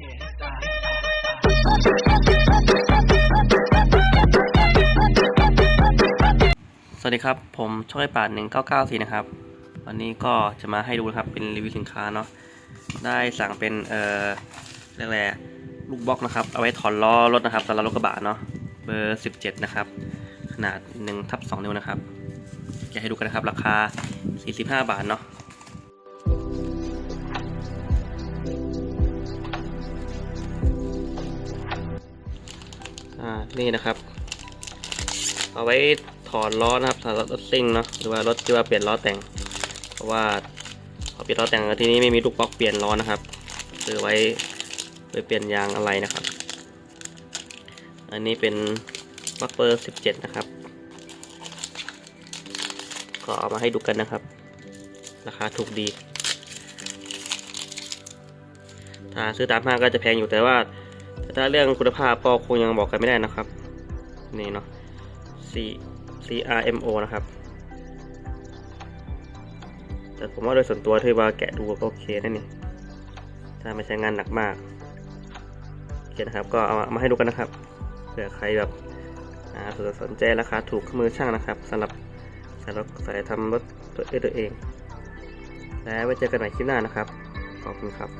สวัสดีครับ ผมช่อยป่าหนึ่งเก้าเก้าสี่นะครับ วันนี้ก็จะมาให้ดูนะครับ เป็นรีวิวสินค้าเนาะ ได้สั่งเป็น เอ่อเรียกอะไรลูกบล็อกนะครับ เอาไว้ถอนล้อรถนะครับสำหรับรถกระบะเนาะ เบอร์สิบเจ็ดนะครับ ขนาดหนึ่งทับสองนิ้วนะครับจะให้ดูกันนะครับ ราคาสี่สิบห้าบาทเนาะ นี่นะครับ เอาไว้ถอนล้อนะครับสำหรับรถซิ่งเนาะหรือว่ารถที่ว่าเปลี่ยนล้อแต่ง เพราะว่าพอเปลี่ยนล้อแต่งแล้วที่นี้ไม่มีลูกบล็อกเปลี่ยนล้อนะครับซื้อไว้ไปเปลี่ยนยางอะไรนะครับ อันนี้เป็นบล็อกเบอร์ 17 นะครับ ก็เอามาให้ดูกันนะครับ ราคาถูกดี ถ้าซื้อตามห้างก็จะแพงอยู่แต่ว่า ถ้าเรื่องคุณภาพก็คงยังบอกกันไม่ได้นะครับ นี่เนาะ C CRMO นะครับ แต่ผมว่าโดยส่วนตัวที่ว่าแกะดูก็โอเคนะนี่ ถ้าไม่ใช้งานหนักมากโอเคนะครับ ก็เอามาให้ดูกันนะครับ เผื่อใครแบบสนใจราคาถูกมือช่างนะครับสำหรับสำหรับใส่ทำรถตัวเองตัวเอง แล้วไว้เจอกันใหม่คลิปหน้านะครับ ขอบคุณครับ